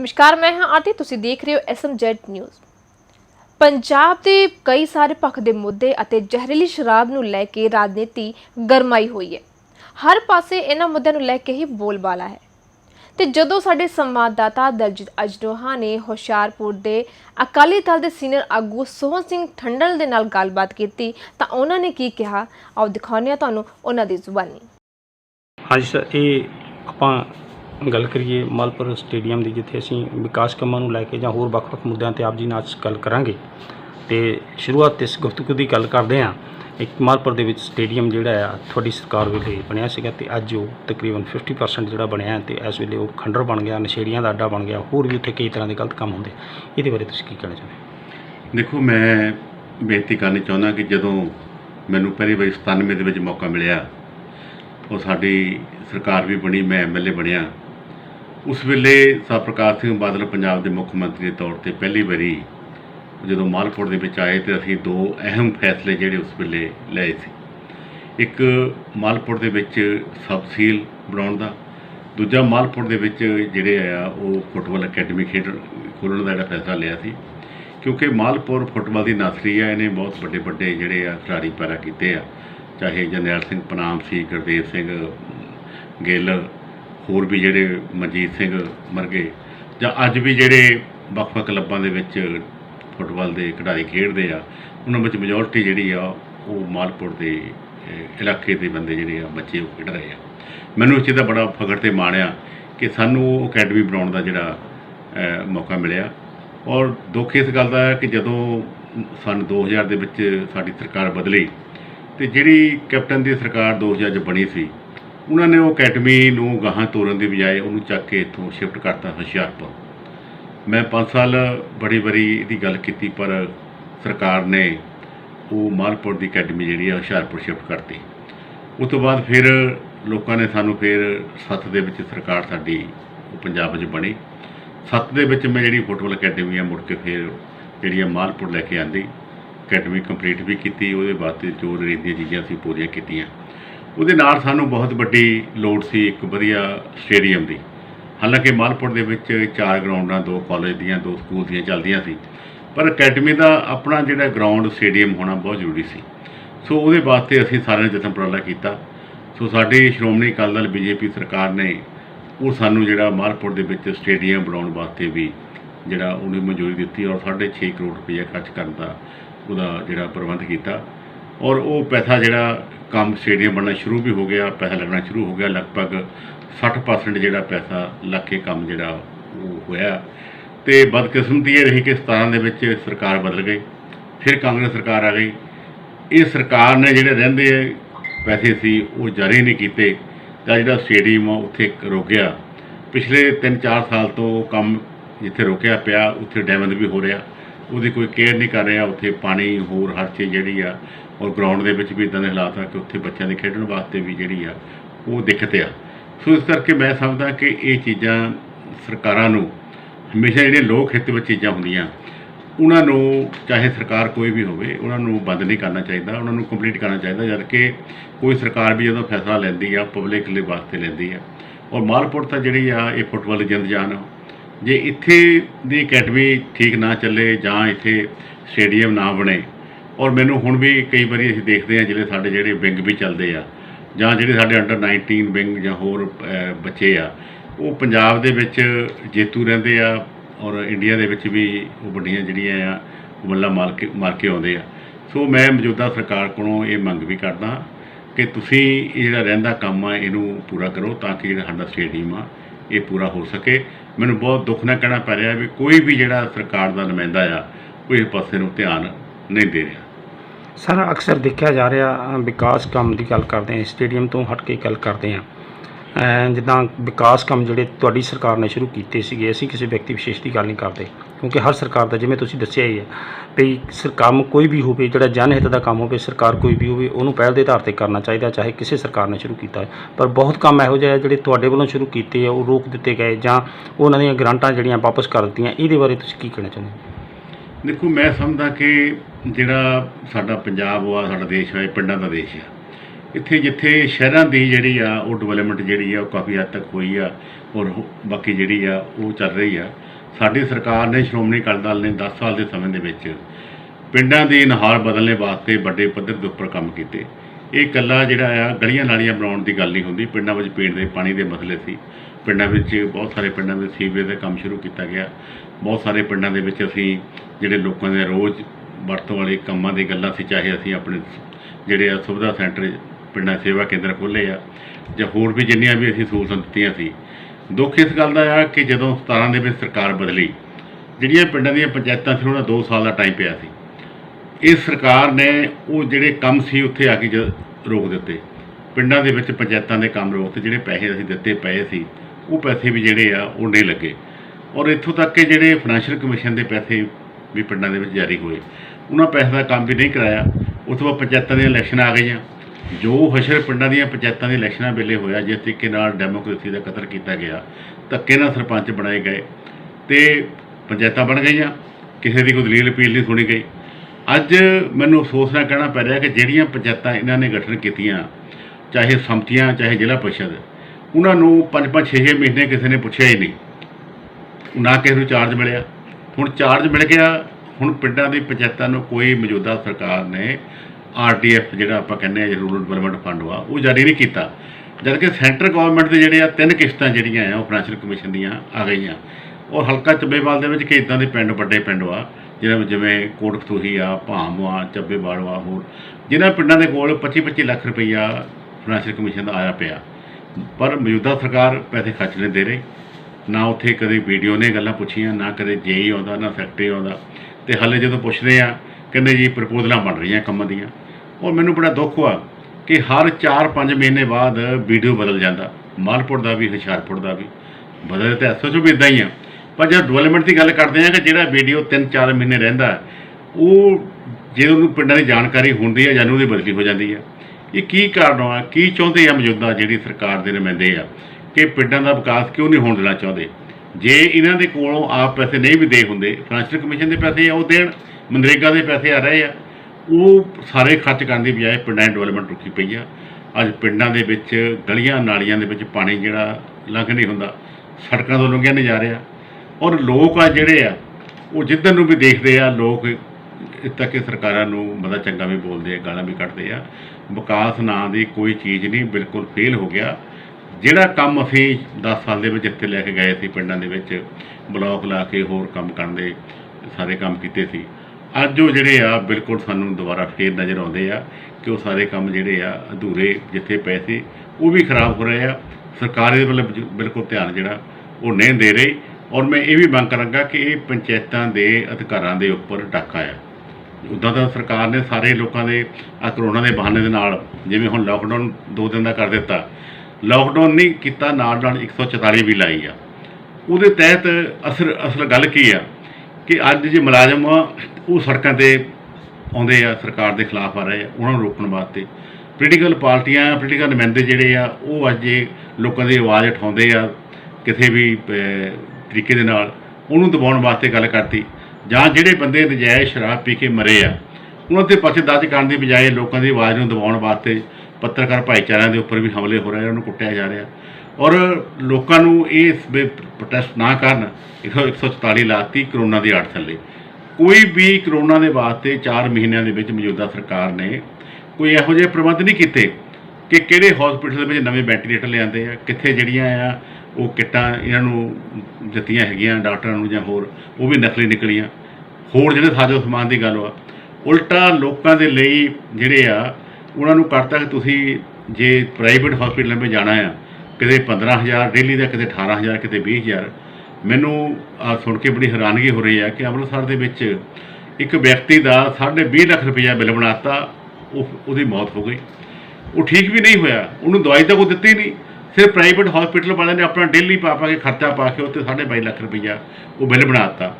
ਨਮਸਕਾਰ, ਮੈਂ ਹਾਂ ਆਰਤੀ, ਤੁਸੀਂ ਦੇਖ ਰਹੇ ਹੋ ਐਸਐਮਜੈਡ ਨਿਊਜ਼ ਪੰਜਾਬ ਦੇ ਕਈ ਸਾਰੇ ਪੱਖ ਦੇ ਮੁੱਦੇ ਅਤੇ ਜ਼ਹਿਰੀਲੀ ਸ਼ਰਾਬ ਨੂੰ ਲੈ ਕੇ ਰਾਜਨੀਤੀ ਗਰਮਾਈ ਹੋਈ ਹੈ। ਹਰ ਪਾਸੇ ਇਹਨਾਂ ਮੁੱਦਿਆਂ ਨੂੰ ਲੈ ਕੇ ਹੀ ਬੋਲਬਾਲਾ ਹੈ। ਤੇ ਜਦੋਂ ਸਾਡੇ ਸੰਵਾਦਦਾਤਾ ਦਲਜੀਤ ਅਜਨੋਹਾ ਨੇ ਹੁਸ਼ਿਆਰਪੁਰ ਦੇ ਅਕਾਲੀ ਦਲ ਦੇ ਸੀਨੀਅਰ ਆਗੂ ਸੋਹਣ ਸਿੰਘ ਠੰਡਲ ਦੇ ਨਾਲ ਗੱਲਬਾਤ ਕੀਤੀ, ਤਾਂ ਉਹਨਾਂ ਨੇ ਕੀ ਕਿਹਾ? ਆਓ ਦਿਖਾਉਂਦੇ ਹਾਂ ਤੁਹਾਨੂੰ ਉਹਨਾਂ ਦੀ ਜ਼ੁਬਾਨੀ। ਹਾਂਜੀ ਇਹ ਆਪਾਂ ਗੱਲ ਕਰੀਏ ਮਾਲਪੁਰ ਸਟੇਡੀਅਮ ਦੀ, ਜਿੱਥੇ ਅਸੀਂ ਵਿਕਾਸ ਕੰਮਾਂ ਨੂੰ ਲੈ ਕੇ ਜਾਂ ਹੋਰ ਵੱਖ-ਵੱਖ ਮੁੱਦਿਆਂ ਤੇ ਆਪ ਜੀ ਨਾਲ ਗੱਲ ਕਰਾਂਗੇ। ਤੇ ਸ਼ੁਰੂਆਤ ਇਸ ਗੁਫ਼ਤਗੂ ਦੀ ਗੱਲ ਕਰਦੇ ਹਾਂ। ਇੱਕ ਮਾਲਪੁਰ ਦੇ ਵਿੱਚ ਸਟੇਡੀਅਮ ਜਿਹੜਾ ਆ, ਤੁਹਾਡੀ ਸਰਕਾਰ ਵੇਲੇ ਬਣਿਆ ਸੀਗਾ ਤੇ ਅੱਜ ਉਹ ਤਕਰੀਬਨ 50% ਜਿਹੜਾ ਬਣਿਆ ਹੈ ਤੇ ਇਸ ਵੇਲੇ ਉਹ ਖੰਡਰ ਬਣ ਗਿਆ, ਨਸ਼ੇੜੀਆਂ ਦਾ ਅੱਡਾ ਬਣ ਗਿਆ, ਹੋਰ ਵੀ ਉੱਥੇ ਕਈ ਤਰ੍ਹਾਂ ਦੇ ਗਲਤ ਕੰਮ ਹੁੰਦੇ। ਇਹਦੇ ਬਾਰੇ ਤੁਸੀਂ ਕੀ ਕਹਿਣਾ ਚਾਹੁੰਦੇ ਦੇਖੋ, ਮੈਂ ਬੇਨਤੀ ਕਰਨੀ ਚਾਹੁੰਦਾ ਕਿ ਜਦੋਂ ਮੈਨੂੰ ਪਹਿਲੀ ਵਾਰੀ 97 ਦੇ ਵਿੱਚ ਮੌਕਾ ਮਿਲਿਆ, ਉਹ ਸਾਡੀ ਸਰਕਾਰ ਵੀ ਬਣੀ, ਮੈਂ ਐਮਐਲਏ ਬਣਿਆ। ਉਸ ਵੇਲੇ ਸਰ ਪ੍ਰਕਾਸ਼ ਸਿੰਘ ਬਾਦਲ ਪੰਜਾਬ ਦੇ ਮੁੱਖ ਮੰਤਰੀ ਦੇ ਤੌਰ ਤੇ ਪਹਿਲੀ ਵਾਰੀ ਜਦੋਂ ਮਾਲਪੁਰ ਦੇ ਵਿੱਚ ਆਏ ਤੇ ਅਸੀਂ ਦੋ ਅਹਿਮ ਫੈਸਲੇ ਜਿਹੜੇ ਉਸ ਵੇਲੇ ਲਏ ਸੀ। ਇੱਕ ਮਾਲਪੁਰ ਦੇ ਵਿੱਚ ਸਬਸੀਲ ਬਣਾਉਣ ਦਾ, ਦੂਜਾ ਮਾਲਪੁਰ ਦੇ ਵਿੱਚ ਜਿਹੜੇ ਆ ਉਹ ਫੁੱਟਬਾਲ ਅਕੈਡਮੀ ਖੇਡ ਖੋਲ੍ਹਣ ਦਾ ਜਿਹੜਾ ਫੈਸਲਾ ਲਿਆ ਸੀ। ਕਿਉਂਕਿ ਮਾਲਪੁਰ ਫੁੱਟਬਾਲ ਦੀ ਨਸਰੀ ਆ, ਇਹਨੇ ਬਹੁਤ ਵੱਡੇ ਵੱਡੇ ਜਿਹੜੇ ਆ ਖਿਡਾਰੀ ਪੈਦਾ ਕੀਤੇ ਆ। ਚਾਹੇ ਜਰਨੈਲ ਸਿੰਘ, ਪਨਾਮ ਸੀ ਗੁਰਦੇਵ ਸਿੰਘ, ਗਿੱਲ ਹੋਰ ਵੀ ਜਿਹੜੇ ਮਨਜੀਤ ਸਿੰਘ ਮਰਗੇ ਜਾਂ ਅੱਜ ਵੀ ਜਿਹੜੇ ਵੱਖ-ਵੱਖ ਕਲੱਬਾਂ ਦੇ ਵਿੱਚ ਫੁੱਟਬਾਲ ਦੇ ਖਿਡਾਰੀ ਖੇਡਦੇ ਆ, ਉਹਨਾਂ ਵਿੱਚ ਮੈਜੋਰਟੀ ਜਿਹੜੀ ਆ, ਉਹ ਮਾਲਪੁਰ ਦੇ ਇਲਾਕੇ ਦੇ ਬੰਦੇ ਜਿਹੜੇ ਆ, ਬੱਚੇ ਉਹ ਖੇਡ ਰਹੇ ਆ। ਮੈਨੂੰ ਇਸ ਚੀਜ਼ ਦਾ ਬੜਾ ਫਖਰ ਤੇ ਮਾਣ ਆ ਕਿ ਸਾਨੂੰ ਉਹ ਅਕੈਡਮੀ ਬਣਾਉਣ ਦਾ ਜਿਹੜਾ ਮੌਕਾ ਮਿਲਿਆ। ਔਰ ਦੁੱਖ ਇਸ ਗੱਲ ਦਾ ਹੈ ਕਿ ਜਦੋਂ ਸਨ 2000 ਦੇ ਵਿੱਚ ਸਾਡੀ ਸਰਕਾਰ ਬਦਲੀ, ਤੇ ਜਿਹੜੀ ਕੈਪਟਨ ਦੀ ਸਰਕਾਰ 2000 ਚ ਬਣੀ ਸੀ ਉਹਨਾਂ ਨੇ ਉਹ ਅਕੈਡਮੀ ਨੂੰ ਗਾਹਾਂ ਤੋਰਨ ਦੀ ਬਜਾਏ ਉਹਨੂੰ ਚੱਕ ਕੇ ਇੱਥੋਂ ਸ਼ਿਫਟ ਕਰਤਾ ਹੁਸ਼ਿਆਰਪੁਰ। ਮੈਂ 5 ਸਾਲ ਬੜੀ ਵਾਰੀ ਇਹਦੀ ਗੱਲ ਕੀਤੀ, ਪਰ ਸਰਕਾਰ ਨੇ ਉਹ ਮਾਲਪੁਰ ਦੀ ਅਕੈਡਮੀ ਜਿਹੜੀ ਆ ਹੁਸ਼ਿਆਰਪੁਰ ਸ਼ਿਫਟ ਕਰਤੀ। ਉਸ ਤੋਂ ਬਾਅਦ ਫਿਰ ਲੋਕਾਂ ਨੇ ਸਾਨੂੰ ਫਿਰ ਸੱਤ ਦੇ ਵਿੱਚ ਸਰਕਾਰ ਸਾਡੀ ਉਹ ਪੰਜਾਬ ਵਿੱਚ ਬਣੀ। ਸੱਤ ਦੇ ਵਿੱਚ ਮੈਂ ਜਿਹੜੀ ਫੁੱਟਬਾਲ ਅਕੈਡਮੀ ਆ ਮੁੜ ਕੇ ਫਿਰ ਜਿਹੜੀ ਆ ਮਾਲਪੁਰ ਲੈ ਕੇ ਆਂਦੀ। ਅਕੈਡਮੀ ਕੰਪਲੀਟ ਵੀ ਕੀਤੀ, ਉਹਦੇ ਵਾਸਤੇ ਜੋ ਰੀਤੀਆਂ ਚੀਜ਼ਾਂ ਸੀ ਪੂਰੀਆਂ ਕੀਤੀਆਂ। ਉਹਦੇ ਨਾਲ ਸਾਨੂੰ ਬਹੁਤ ਵੱਡੀ ਲੋੜ ਸੀ ਇੱਕ ਵਧੀਆ ਸਟੇਡੀਅਮ ਦੀ। ਹਾਲਾਂਕਿ ਮਾਲਪੁਰ ਦੇ ਵਿੱਚ ਚਾਰ ਗਰਾਊਂਡਾਂ, ਦੋ ਕਾਲਜ ਦੀਆਂ, ਦੋ ਸਕੂਲ ਦੀਆਂ ਚੱਲਦੀਆਂ ਸੀ, ਪਰ ਅਕੈਡਮੀ ਦਾ ਆਪਣਾ ਜਿਹੜਾ ਗਰਾਊਂਡ ਸਟੇਡੀਅਮ ਹੋਣਾ ਬਹੁਤ ਜ਼ਰੂਰੀ ਸੀ। ਸੋ ਉਹਦੇ ਵਾਸਤੇ ਅਸੀਂ ਸਾਰਿਆਂ ਨੇ ਯਤਨ ਉਪਰਾਲਾ ਕੀਤਾ। ਸੋ ਸਾਡੀ ਸ਼੍ਰੋਮਣੀ ਅਕਾਲੀ ਦਲ ਬੀਜੇਪੀ ਸਰਕਾਰ ਨੇ ਉਹ ਸਾਨੂੰ ਜਿਹੜਾ ਮਾਲਪੁਰ ਦੇ ਵਿੱਚ ਸਟੇਡੀਅਮ ਬਣਾਉਣ ਵਾਸਤੇ ਵੀ ਜਿਹੜਾ ਉਹਨੂੰ ਮਨਜ਼ੂਰੀ ਦਿੱਤੀ ਔਰ 6.5 ਕਰੋੜ ਰੁਪਏ ਖਰਚ ਕਰਨ ਦਾ ਉਹਦਾ ਜਿਹੜਾ ਪ੍ਰਬੰਧ ਕੀਤਾ। ਔਰ ਉਹ ਪੈਸਾ ਜਿਹੜਾ ਕੰਮ ਸਟੇਡੀਅਮ ਬਣਨਾ ਸ਼ੁਰੂ ਵੀ ਹੋ ਗਿਆ, ਪੈਸਾ ਲੱਗਣਾ ਸ਼ੁਰੂ ਹੋ ਗਿਆ, ਲਗਭਗ 60% ਜਿਹੜਾ ਪੈਸਾ ਲੱਗ ਕੇ ਕੰਮ ਜਿਹੜਾ ਉਹ ਹੋਇਆ। ਤੇ ਬਦਕਿਸਮਤੀ ਇਹ ਰਹੀ ਕਿ 17 ਦੇ ਵਿੱਚ ਸਰਕਾਰ ਬਦਲ ਗਈ, ਫਿਰ ਕਾਂਗਰਸ ਸਰਕਾਰ ਆ ਗਈ। ਇਹ ਸਰਕਾਰ ਨੇ ਜਿਹੜੇ ਰਹਿੰਦੇ ਪੈਸੇ ਸੀ, ਉਹ ਜਾਰੀ ਨਹੀਂ ਕੀਤੇ। ਤਾਂ ਜਿਹੜਾ ਸਟੇਡੀਅਮ ਆ, ਉੱਥੇ ਰੁਕਿਆ ਪਿਛਲੇ 3-4 ਸਾਲ ਤੋਂ ਉਹ ਕੰਮ ਜਿੱਥੇ ਰੁਕਿਆ ਪਿਆ, ਉੱਥੇ ਡੈਮੇਜ ਵੀ ਹੋ ਰਿਹਾ। ਉਹਦੀ ਕੋਈ ਕੇਅਰ ਨਹੀਂ ਕਰ ਰਿਹਾ, ਉੱਥੇ ਪਾਣੀ ਹੋਰ ਹਰ ਚੀਜ਼ ਜਿਹੜੀ ਆ, ਔਰ ਗਰਾਊਂਡ ਦੇ ਵਿੱਚ ਵੀ ਇਦਾਂ ਦੇ ਹਾਲਾਤ ਆ ਕਿ ਉੱਥੇ ਬੱਚਿਆਂ ਦੇ ਖੇਡਣ ਵਾਸਤੇ ਵੀ ਜਿਹੜੀ ਆ, ਉਹ ਦਿੱਕਤ ਆ। ਸੋ ਇਸ ਕਰਕੇ ਮੈਂ ਸਮਝਦਾ ਕਿ ਇਹ ਚੀਜ਼ਾਂ ਸਰਕਾਰਾਂ ਨੂੰ, ਹਮੇਸ਼ਾ ਜਿਹੜੇ ਲੋਕ ਹਿੱਤ ਵਿੱਚ ਚੀਜ਼ਾਂ ਹੁੰਦੀਆਂ, ਉਹਨਾਂ ਨੂੰ ਚਾਹੇ ਸਰਕਾਰ ਕੋਈ ਵੀ ਹੋਵੇ, ਉਹਨਾਂ ਨੂੰ ਬੰਦ ਨਹੀਂ ਕਰਨਾ ਚਾਹੀਦਾ, ਉਹਨਾਂ ਨੂੰ ਕੰਪਲੀਟ ਕਰਨਾ ਚਾਹੀਦਾ, ਜਦ ਕਿ ਕੋਈ ਸਰਕਾਰ ਵੀ ਜਦੋਂ ਫੈਸਲਾ ਲੈਂਦੀ ਆ ਪਬਲਿਕ ਲਈ ਵਾਸਤੇ ਲੈਂਦੀ ਆ। ਔਰ ਮਾਲਪੁਰ ਤਾਂ ਜਿਹੜੀ ਆ, ਇਹ ਫੁੱਟਬਾਲ ਦੀ ਜਿੰਦ ਜਾਨ ਜੇ ਇੱਥੇ ਦੀ ਅਕੈਡਮੀ ਠੀਕ ਨਾ ਚੱਲੇ ਜਾਂ ਇੱਥੇ ਸਟੇਡੀਅਮ ਨਾ ਬਣੇ, ਔਰ ਮੈਨੂੰ ਹੁਣ ਵੀ ਕਈ ਵਾਰੀ ਅਸੀਂ ਦੇਖਦੇ ਹਾਂ ਜਿਹੜੇ ਸਾਡੇ ਜਿਹੜੇ ਵਿੰਗ ਵੀ ਚੱਲਦੇ ਆ, ਜਾਂ ਜਿਹੜੇ ਸਾਡੇ ਅੰਡਰ 19 ਵਿੰਗ ਜਾਂ ਹੋਰ ਬੱਚੇ ਆ, ਉਹ ਪੰਜਾਬ ਦੇ ਵਿੱਚ ਜੇਤੂ ਰਹਿੰਦੇ ਆ, ਔਰ ਇੰਡੀਆ ਦੇ ਵਿੱਚ ਵੀ ਉਹ ਵੱਡੀਆਂ ਜਿਹੜੀਆਂ ਆ, ਉਹ ਬੱਲਾ ਮਾਰ ਕੇ ਮਾਰ ਕੇ ਆਉਂਦੇ ਆ। ਸੋ ਮੈਂ ਮੌਜੂਦਾ ਸਰਕਾਰ ਕੋਲੋਂ ਇਹ ਮੰਗ ਵੀ ਕਰਦਾ ਕਿ ਤੁਸੀਂ ਇਹ ਜਿਹੜਾ ਰਹਿੰਦਾ ਕੰਮ ਆ, ਇਹਨੂੰ ਪੂਰਾ ਕਰੋ ਤਾਂ ਕਿ ਜਿਹੜਾ ਸਾਡਾ ਸਟੇਡੀਅਮ ਆ, ਇਹ ਪੂਰਾ ਹੋ ਸਕੇ। ਮੈਨੂੰ ਬਹੁਤ ਦੁੱਖ ਨਾਲ ਕਹਿਣਾ ਪੈ ਰਿਹਾ ਵੀ ਕੋਈ ਵੀ ਜਿਹੜਾ ਸਰਕਾਰ ਦਾ ਨੁਮਾਇੰਦਾ ਆ, ਉਹ ਇਸ ਪਾਸੇ ਨੂੰ ਧਿਆਨ ਨਹੀਂ ਦੇ ਰਿਹਾ। ਸਰ, ਅਕਸਰ ਦੇਖਿਆ ਜਾ ਰਿਹਾ, ਵਿਕਾਸ ਕੰਮ ਦੀ ਗੱਲ ਕਰਦੇ ਹਾਂ, ਸਟੇਡੀਅਮ ਤੋਂ ਹਟ ਕੇ ਗੱਲ ਕਰਦੇ ਹਾਂ। ਜਿੱਦਾਂ ਵਿਕਾਸ ਕੰਮ ਜਿਹੜੇ ਤੁਹਾਡੀ ਸਰਕਾਰ ਨੇ ਸ਼ੁਰੂ ਕੀਤੇ ਸੀਗੇ, ਅਸੀਂ ਕਿਸੇ ਵਿਅਕਤੀ ਵਿਸ਼ੇਸ਼ ਦੀ ਗੱਲ ਨਹੀਂ ਕਰਦੇ। ਕਿਉਂਕਿ ਹਰ ਸਰਕਾਰ ਦਾ, ਜਿਵੇਂ ਤੁਸੀਂ ਦੱਸਿਆ ਹੀ ਹੈ, ਵੀ ਸਰ ਕੰਮ ਕੋਈ ਵੀ ਹੋਵੇ, ਜਿਹੜਾ ਜਨ ਹਿੱਤ ਦਾ ਕੰਮ ਹੋਵੇ, ਸਰਕਾਰ ਕੋਈ ਵੀ ਹੋਵੇ, ਉਹਨੂੰ ਪਹਿਲ ਦੇ ਆਧਾਰ ਤੇ ਕਰਨਾ ਚਾਹੀਦਾ, ਚਾਹੇ ਕਿਸੇ ਸਰਕਾਰ ਨੇ ਸ਼ੁਰੂ ਕੀਤਾ ਹੈ ਪਰ ਬਹੁਤ ਕੰਮ ਇਹੋ ਜਿਹੇ ਆ ਜਿਹੜੇ ਤੁਹਾਡੇ ਵੱਲੋਂ ਸ਼ੁਰੂ ਕੀਤੇ ਆ, ਉਹ ਰੋਕ ਦਿੱਤੇ ਗਏ, ਜਾਂ ਉਹਨਾਂ ਦੀਆਂ ਗ੍ਰਾਂਟਾਂ ਜਿਹੜੀਆਂ ਵਾਪਸ ਕਰ ਦਿੱਤੀਆਂ, ਇਹਦੇ ਬਾਰੇ ਤੁਸੀਂ ਕੀ ਕਹਿਣਾ ਚਾਹੁੰਦੇ ਹੋ? ਦੇਖੋ, ਮੈਂ ਸਮਝਦਾ ਕਿ ਜਿਹੜਾ ਸਾਡਾ ਪੰਜਾਬ ਆ ਸਾਡਾ ਦੇਸ਼ ਆ ਇਹ ਪਿੰਡਾਂ ਦਾ ਦੇਸ਼ ਆ। ਇੱਥੇ ਜਿੱਥੇ ਸ਼ਹਿਰਾਂ ਦੀ ਜਿਹੜੀ ਆ, ਉਹ ਡਿਵੈਲਪਮੈਂਟ ਜਿਹੜੀ ਆ, ਉਹ ਕਾਫੀ ਹੱਦ ਤੱਕ ਹੋਈ ਆ, ਔਰ ਬਾਕੀ ਜਿਹੜੀ ਆ, ਉਹ ਚੱਲ ਰਹੀ ਆ। ਸਾਡੀ ਸਰਕਾਰ ਨੇ ਸ਼੍ਰੋਮਣੀ ਅਕਾਲੀ ਦਲ ਨੇ 10 ਸਾਲ ਦੇ ਸਮੇਂ ਦੇ ਵਿੱਚ ਪਿੰਡਾਂ ਦੀ ਨਹਾਰ ਬਦਲਣੇ ਵਾਸਤੇ ਵੱਡੇ ਪੱਧਰ ਦੇ ਉੱਪਰ ਕੰਮ ਕੀਤੇ। ਇਹ ਇਕੱਲਾ ਜਿਹੜਾ ਆ, ਗਲੀਆਂ ਨਾਲੀਆਂ ਬਣਾਉਣ ਦੀ ਗੱਲ ਨਹੀਂ ਹੁੰਦੀ। ਪਿੰਡਾਂ ਵਿੱਚ ਪੀਣ ਦੇ ਪਾਣੀ ਦੇ ਮਸਲੇ ਸੀ। ਪਿੰਡਾਂ ਵਿੱਚ ਬਹੁਤ ਸਾਰੇ ਪਿੰਡਾਂ ਵਿੱਚ ਸੀਵਰੇਜ ਦਾ ਕੰਮ ਸ਼ੁਰੂ ਕੀਤਾ ਗਿਆ। ਬਹੁਤ ਸਾਰੇ ਪਿੰਡਾਂ ਦੇ ਵਿੱਚ ਅਸੀਂ ਜਿਹੜੇ ਲੋਕਾਂ ਦੇ ਰੋਜ਼ ਵਰਤੋਂ ਵਾਲੇ ਕੰਮਾਂ ਦੀ ਗੱਲਾਂ ਸੀ, ਚਾਹੇ ਅਸੀਂ ਆਪਣੇ ਜਿਹੜੇ ਆ ਸੁਵਿਧਾ ਸੈਂਟਰ, ਪਿੰਡਾਂ ਸੇਵਾ ਕੇਂਦਰ ਖੋਲ੍ਹੇ ਆ ਜਾਂ ਹੋਰ ਵੀ ਜਿੰਨੀਆਂ ਵੀ ਅਸੀਂ ਸਹੂਲਤਾਂ ਦਿੱਤੀਆਂ ਸੀ ਦੁੱਖ ਇਸ ਗੱਲ ਦਾ ਆ ਕਿ ਜਦੋਂ 17 ਦੇ ਵਿੱਚ ਸਰਕਾਰ ਬਦਲੀ, ਜਿਹੜੀਆਂ ਪਿੰਡਾਂ ਦੀਆਂ ਪੰਚਾਇਤਾਂ ਸੀ, ਉਹਨਾਂ 2 ਸਾਲ ਦਾ ਟਾਈਮ ਪਿਆ ਸੀ। ਇਸ ਸਰਕਾਰ ਨੇ ਉਹ ਜਿਹੜੇ ਕੰਮ ਸੀ, ਉੱਥੇ ਆ ਕੇ ਜ, ਰੋਕ ਦਿੱਤੇ। ਪਿੰਡਾਂ ਦੇ ਵਿੱਚ ਪੰਚਾਇਤਾਂ ਦੇ ਕੰਮ ਰੋਕ ਤੇ ਜਿਹੜੇ ਪੈਸੇ ਅਸੀਂ ਦਿੱਤੇ, ਪਏ ਸੀ, ਉਹ ਪੈਸੇ ਵੀ ਜਿਹੜੇ ਆ, ਉਹ ਨਹੀਂ ਲੱਗੇ। ਔਰ ਇੱਥੋਂ ਤੱਕ ਕਿ ਜਿਹੜੇ ਫਾਈਨੈਂਸ਼ੀਅਲ ਕਮਿਸ਼ਨ ਦੇ ਪੈਸੇ ਵੀ ਪਿੰਡਾਂ ਦੇ ਵਿੱਚ ਜਾਰੀ ਹੋਏ। ਉਹਨਾਂ ਪੈਸੇ ਦਾ ਕੰਮ ਵੀ ਨਹੀਂ ਕਰਾਇਆ। ਉਸ ਤੋਂ ਬਾਅਦ ਪੰਚਾਇਤਾਂ ਦੀਆਂ ਇਲੈਕਸ਼ਨ ਆ ਗਈਆਂ। ਜੋ ਹਸ਼ਰ ਪਿੰਡਾਂ ਦੀਆਂ ਪੰਚਾਇਤਾਂ ਦੇ ਇਲੈਕਸ਼ਨਾਂ ਵੇਲੇ ਹੋਇਆ, ਜਿਸ ਤਰੀਕੇ ਨਾਲ ਡੈਮੋਕ੍ਰੇਸੀ ਦਾ ਕਤਲ ਕੀਤਾ ਗਿਆ, ਧੱਕੇ ਨਾਲ ਸਰਪੰਚ ਬਣਾਏ ਗਏ ਤੇ ਪੰਚਾਇਤਾਂ ਬਣ ਗਈਆਂ, ਕਿਸੇ ਦੀ ਕੋਈ ਦਲੀਲ ਅਪੀਲ ਨਹੀਂ ਸੁਣੀ ਗਈ। ਅੱਜ ਮੈਨੂੰ ਅਫਸੋਸ ਨਾਲ ਕਹਿਣਾ ਪੈ ਰਿਹਾ ਕਿ ਜਿਹੜੀਆਂ ਪੰਚਾਇਤਾਂ ਇਹਨਾਂ ਨੇ ਗਠਨ ਕੀਤੀਆਂ, ਚਾਹੇ ਸੰਮਤੀਆਂ, ਚਾਹੇ ਜ਼ਿਲ੍ਹਾ ਪਰਿਸ਼ਦ, ਉਹਨਾਂ ਨੂੰ 5-5 6-6 ਮਹੀਨੇ ਕਿਸੇ ਨੇ ਪੁੱਛਿਆ ਹੀ ਨਹੀਂ। ਨਾ ਕਿਸੇ ਨੂੰ ਚਾਰਜ ਮਿਲਿਆ। ਹੁਣ ਚਾਰਜ ਮਿਲ ਗਿਆ, ਹੁਣ ਪਿੰਡਾਂ ਦੀ ਪੰਚਾਇਤਾਂ ਨੂੰ ਕੋਈ ਮੌਜੂਦਾ ਸਰਕਾਰ ਨੇ ਆਰਡੀਐਫ ਜਿਹੜਾ ਆਪਾਂ ਕਹਿੰਦੇ ਆ ਰੂਰਲ ਡਿਵੈਲਪਮੈਂਟ ਫੰਡ ਵਾ, ਉਹ ਜਾਰੀ ਨਹੀਂ ਕੀਤਾ। ਜਦ ਕਿ ਸੈਂਟਰ ਗਵਰਨਮੈਂਟ ਦੇ ਜਿਹੜੇ ਆ, ਤਿੰਨ ਕਿਸ਼ਤਾਂ ਜਿਹੜੀਆਂ ਆ, ਉਹ ਫਾਈਨੈਂਸ਼ੀਅਲ ਕਮਿਸ਼ਨ ਦੀਆਂ ਆ ਗਈਆਂ। ਔਰ ਹਲਕਾ ਚੱਬੇਵਾਲ ਦੇ ਵਿੱਚ ਕਿ ਇਦਾਂ ਦੇ ਪਿੰਡ, ਵੱਡੇ ਪਿੰਡ ਵਾ ਜਿਵੇਂ ਜਿਵੇਂ ਕੋਟਕਤੂਹੀ ਆ, ਭਾਮ ਆ ਚੱਬੇਵਾਲ ਵਾ, ਹੋਰ ਜਿਨ੍ਹਾਂ ਪਿੰਡਾਂ ਦੇ ਕੋਲ 25-25 ਲੱਖ ਰੁਪਈਆ ਫਾਈਨੈਂਸ਼ੀਅਲ ਕਮਿਸ਼ਨ ਦਾ ਆਇਆ ਪਿਆ। ਪਰ ਮੌਜੂਦਾ ਸਰਕਾਰ ਪੈਸੇ ਖਰਚ ਨਹੀਂ ਦੇ ਰਹੀ। ਨਾ ਉੱਥੇ ਕਦੇ ਵੀਡੀਓ ਨੇ ਗੱਲਾਂ ਪੁੱਛੀਆਂ, ਨਾ ਕਦੇ ਜੇਈ ਆਉਂਦਾ, ਨਾ ਫੈਕਟਰੀ ਆਉਂਦਾ। ਤੇ ਹਾਲੇ ਜਦੋਂ ਪੁੱਛਦੇ ਆ ਕਹਿੰਦੇ ਜੀ ਪ੍ਰਪੋਜ਼ਲਾਂ ਬਣ ਰਹੀਆਂ ਕੰਮਾਂ ਦੀਆਂ। ਔਰ ਮੈਨੂੰ ਬੜਾ ਦੁੱਖ ਹੋਆ ਕਿ ਹਰ 4-5 ਮਹੀਨੇ ਬਾਅਦ ਵੀਡੀਓ ਬਦਲ ਜਾਂਦਾ। ਮਾਲਪੁਰ ਦਾ ਵੀ, ਹੁਸ਼ਿਆਰਪੁਰ ਦਾ ਵੀ। ਬਦਲ ਤਾਂ ਤੇ ਐਸੋਚੋ ਵੀ ਇਦਾਂ ਹੀ ਆ। ਪਰ ਜਦ ਡਿਵੈਲਪਮੈਂਟ ਦੀ ਗੱਲ ਕਰਦੇ ਆ ਕਿ ਜਿਹੜਾ ਵੀਡੀਓ 3-4 ਮਹੀਨੇ ਰਹਿੰਦਾ, ਉਹ ਜੇ ਉਹਨੂੰ ਪਿੰਡਾਂ ਦੀ ਜਾਣਕਾਰੀ ਹੁੰਦੀ ਹੈ ਜਾਂ ਉਹਦੀ ਬਦਲੀ ਹੋ ਜਾਂਦੀ ਹੈ ਇਹ ਕੀ ਕਾਰਨ ਆ, ਕੀ ਚਾਹੁੰਦੇ ਆ ਮੌਜੂਦਾ ਜਿਹੜੀ ਸਰਕਾਰ ਦੇ ਨੁਮਾਇੰਦੇ ਆ ਕਿ ਪਿੰਡਾਂ ਦਾ ਵਿਕਾਸ ਕਿਉਂ ਨਹੀਂ ਹੋਣ ਦੇਣਾ ਚਾਹੁੰਦੇ? ਜੇ ਇਹਨਾਂ ਦੇ ਕੋਲੋਂ ਆਪ ਪੈਸੇ ਨਹੀਂ ਵੀ ਦੇ ਹੁੰਦੇ ਫਾਈਨੈਂਸ਼ੀਅਲ ਕਮਿਸ਼ਨ ਦੇ ਪੈਸੇ ਆ ਉਹ ਦੇਣ ਮਨਰੇਗਾ ਦੇ ਪੈਸੇ ਆ ਰਹੇ ਆ। ਉਹ ਸਾਰੇ ਖਰਚ ਕਰਨ ਦੀ ਬਜਾਏ ਪਿੰਡਾਂ ਦੀ ਡਿਵੈਲਪਮੈਂਟ ਰੁਕੀ ਪਈ ਆ। ਅੱਜ ਪਿੰਡਾਂ ਦੇ ਵਿੱਚ ਗਲੀਆਂ ਨਾਲੀਆਂ ਦੇ ਵਿੱਚ ਪਾਣੀ ਜਿਹੜਾ ਲੰਘ ਨਹੀਂ ਹੁੰਦਾ, ਸੜਕਾਂ ਤੋਂ ਲੰਘਿਆ ਨਹੀਂ ਜਾ ਰਿਹਾ। ਔਰ ਲੋਕ ਆ ਜਿਹੜੇ ਆ, ਉਹ ਜਿੱਧਰ ਨੂੰ ਵੀ ਦੇਖਦੇ ਆ, ਲੋਕ ਇੱਥੇ ਕਿ ਸਰਕਾਰਾਂ ਨੂੰ ਬੜਾ ਚੰਗਾ ਵੀ ਬੋਲਦੇ ਆ, ਗਾਲਾਂ ਵੀ ਕੱਢਦੇ ਆ। ਵਿਕਾਸ ਨਾਂ ਦੀ ਕੋਈ ਚੀਜ਼ ਨਹੀਂ, ਬਿਲਕੁਲ ਫੇਲ ਹੋ ਗਿਆ। ਜਿਹੜਾ ਕੰਮ ਅਸੀਂ 10 ਸਾਲ ਦੇ ਵਿੱਚ ਇੱਥੇ ਲੈ ਕੇ ਗਏ ਸੀ, ਪਿੰਡਾਂ ਦੇ ਵਿੱਚ ਬਲੌਕ ਲਾ ਕੇ ਹੋਰ ਕੰਮ ਕਰਨ ਦੇ ਸਾਰੇ ਕੰਮ ਕੀਤੇ ਸੀ। ਅੱਜ ਉਹ ਜਿਹੜੇ ਆ, ਬਿਲਕੁਲ ਸਾਨੂੰ ਦੁਬਾਰਾ ਫੇਰ ਨਜ਼ਰ ਆਉਂਦੇ ਆ ਕਿ ਉਹ ਸਾਰੇ ਕੰਮ ਜਿਹੜੇ ਆ, ਅਧੂਰੇ ਜਿੱਥੇ ਪੈਸੇ ਉਹ ਵੀ ਖਰਾਬ ਹੋ ਰਹੇ ਆ। ਸਰਕਾਰ ਇਹਦੇ ਵੱਲ ਬਿਜ- ਬਿਲਕੁਲ ਧਿਆਨ ਜਿਹੜਾ ਉਹ ਨਹੀਂ ਦੇ ਰਹੀ। ਔਰ ਮੈਂ ਇਹ ਵੀ ਮੰਗ ਕਰਾਂਗਾ ਕਿ ਇਹ ਪੰਚਾਇਤਾਂ ਦੇ ਅਧਿਕਾਰਾਂ ਦੇ ਉੱਪਰ ਡਾਕਾ ਆ। ਉੱਦਾਂ ਤਾਂ ਸਰਕਾਰ ਨੇ ਸਾਰੇ ਲੋਕਾਂ ਦੇ ਆ ਕਰੋਨਾ ਦੇ ਬਹਾਨੇ ਦੇ ਨਾਲ, ਜਿਵੇਂ ਹੁਣ ਲਾਕਡਾਊਨ 2 ਦਿਨ ਦਾ ਕਰ ਦਿੱਤਾ ਲਾਕਡਾਊਨ ਨਹੀਂ ਕੀਤਾ ਨਾਲ ਨਾਲ 144 ਵੀ ਲਾਈ ਆ। ਉਹਦੇ ਤਹਿਤ ਅਸਰ, ਅਸਲ ਗੱਲ ਕੀ ਆ? ਕਿ ਅੱਜ ਜੇ ਮੁਲਾਜ਼ਮ ਆ, ਉਹ ਸੜਕਾਂ ਤੇ ਆਉਂਦੇ ਆ ਸਰਕਾਰ ਦੇ ਖਿਲਾਫ ਆ ਰਹੇ ਆ, ਉਹਨਾਂ ਨੂੰ ਰੋਕਣ ਵਾਸਤੇ। ਪੋਲੀਟੀਕਲ ਪਾਰਟੀਆਂ ਪੋਲੀਟੀਕਲ ਨੁਮਾਇੰਦੇ ਜਿਹੜੇ ਆ, ਉਹ ਅੱਜ ਇਹ ਲੋਕਾਂ ਦੀ ਆਵਾਜ਼ ਉਠਾਉਂਦੇ ਆ, ਕਿਸੇ ਵੀ ਤਰੀਕੇ ਦੇ ਨਾਲ, ਉਹਨੂੰ ਦਬਾਉਣ ਵਾਸਤੇ ਗੱਲ ਕਰਤੀ। ਜਾਂ ਜਿਹੜੇ ਬੰਦੇ ਨਜਾਇਜ਼ ਸ਼ਰਾਬ ਪੀ ਕੇ ਮਰੇ ਆ, ਉਹਨਾਂ ਤੇ ਪਰਚੇ ਦਰਜ ਕਰਨ ਦੀ ਬਜਾਏ ਲੋਕਾਂ ਦੀ ਆਵਾਜ਼ ਨੂੰ ਦਬਾਉਣ ਵਾਸਤੇ ਪੱਤਰਕਾਰ ਭਾਈਚਾਰਿਆਂ ਦੇ ਉੱਪਰ ਵੀ ਹਮਲੇ ਹੋ ਰਹੇ ਆ, ਉਹਨਾਂ ਨੂੰ ਕੁੱਟਿਆ ਜਾ ਰਿਹਾ। ਔਰ ਲੋਕਾਂ ਨੂੰ ਇਹ ਪ੍ਰੋਟੈਸਟ ਨਾ ਕਰਨ 144 ਲਾਤੀ ਕਰੋਨਾ ਦੀ ਆੜ ਥੱਲੇ। ਕੋਈ ਵੀ ਕਰੋਨਾ ਦੇ ਵਾਸਤੇ 4 ਮਹੀਨਿਆਂ ਦੇ ਵਿੱਚ ਮੌਜੂਦਾ ਸਰਕਾਰ ਨੇ ਕੋਈ ਇਹੋ ਜਿਹੇ ਪ੍ਰਬੰਧ ਨਹੀਂ ਕੀਤੇ ਕਿ ਕਿਹੜੇ ਹਸਪੀਟਲ ਦੇ ਵਿੱਚ ਨਵੇਂ ਵੈਂਟੀਲੇਟਰ ਲਿਆਂਦੇ ਆ, ਕਿੱਥੇ ਜਿਹੜੀਆਂ ਆ, ਉਹ ਕਿੱਟਾਂ ਇਹਨਾਂ ਨੂੰ ਦਿੱਤੀਆਂ ਹੈਗੀਆਂ, ਡਾਕਟਰਾਂ ਨੂੰ ਜਾਂ ਹੋਰ, ਉਹ ਵੀ ਨਕਲੀ ਨਿਕਲੀਆਂ। ਹੋਰ ਜਿਹੜੇ ਸਾਜੋ ਸਮਾਨ ਦੀ ਗੱਲ ਆ, ਉਲਟਾ ਲੋਕਾਂ ਦੇ ਲਈ ਜਿਹੜੇ ਆ ਉਹਨਾਂ ਨੂੰ ਕਰਤਾ ਕਿ ਤੁਸੀਂ ਜੇ ਪ੍ਰਾਈਵੇਟ ਹਸਪੀਟਲਾਂ ਵਿੱਚ ਜਾਣਾ ਆ, ਕਿਤੇ 15000 ਡੇਲੀ ਦਾ ਕਿਤੇ 18000 ਕਿਤੇ 20000 ਮੈਨੂੰ ਆ ਸੁਣ ਕੇ ਬੜੀ ਹੈਰਾਨਗੀ ਹੋ ਰਹੀ ਹੈ ਕਿ ਅੰਮ੍ਰਿਤਸਰ ਦੇ ਵਿੱਚ ਇੱਕ ਵਿਅਕਤੀ ਦਾ 20 ਲੱਖ ਰੁਪਈਆ ਬਿੱਲ ਬਣਾਤਾ ਉਹ ਉਹਦੀ ਮੌਤ ਹੋ ਗਈ। ਉਹ ਠੀਕ ਵੀ ਨਹੀਂ ਹੋਇਆ, ਉਹਨੂੰ ਦਵਾਈ ਤਾਂ ਕੋਈ ਦਿੱਤੀ ਨਹੀਂ। ਸਿਰਫ ਪ੍ਰਾਈਵੇਟ ਹਸਪੀਟਲ ਵਾਲਿਆਂ ਨੇ ਆਪਣਾ ਡੇਲੀ ਪਾ ਪਾ ਕੇ ਖਰਚਾ ਪਾ ਕੇ ਉੱਤੇ 2.5 ਲੱਖ ਰੁਪਈਆ ਉਹ ਬਿੱਲ ਬਣਾਤਾ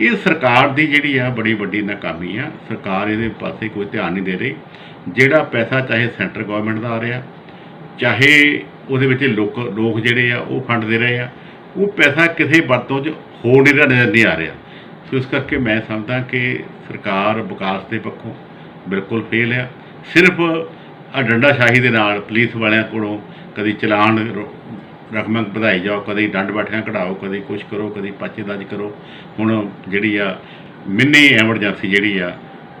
ਇਹ ਸਰਕਾਰ ਦੀ ਜਿਹੜੀ ਆ ਬੜੀ ਵੱਡੀ ਨਾਕਾਮੀ ਆ। ਸਰਕਾਰ ਇਹਦੇ ਪਾਸੇ ਕੋਈ ਧਿਆਨ ਨਹੀਂ ਦੇ ਰਹੀ। ਜਿਹੜਾ ਪੈਸਾ ਚਾਹੇ ਸੈਂਟਰ ਗਵਰਨਮੈਂਟ ਦਾ ਆ ਰਿਹਾ, ਚਾਹੇ ਉਹਦੇ ਵਿੱਚ ਲੋਕ ਲੋਕ ਜਿਹੜੇ ਆ ਉਹ ਫੰਡ ਦੇ ਰਹੇ ਆ, ਉਹ ਪੈਸਾ ਕਿਸੇ ਵਰਤੋਂ 'ਚ ਹੋ ਨਹੀਂ ਰਿਹਾ ਨਜ਼ਰ ਨਹੀਂ ਆ ਰਿਹਾ। ਸੋ ਇਸ ਕਰਕੇ ਮੈਂ ਸਮਝਦਾ ਕਿ ਸਰਕਾਰ ਵਿਕਾਸ ਦੇ ਪੱਖੋਂ ਬਿਲਕੁਲ ਫੇਲ ਆ। ਸਿਰਫ ਆ ਸ਼ਾਹੀ ਦੇ ਨਾਲ ਪੁਲਿਸ ਵਾਲਿਆਂ ਕੋਲੋਂ ਕਦੀ ਚਲਾਨ ਰੋ- ਰਕਮਾਂ ਵਧਾਈ ਜਾਓ, ਕਦੇ ਡੰਡ ਬੈਠਿਆਂ ਘਟਾਓ ਕਦੇ ਕੁਛ ਕਰੋ, ਕਦੇ ਪਾਚੇਦਾਜ ਕਰੋ। ਹੁਣ ਜਿਹੜੀ ਆ ਮਿੰਨੀ ਐਮਰਜੈਂਸੀ ਜਿਹੜੀ ਆ,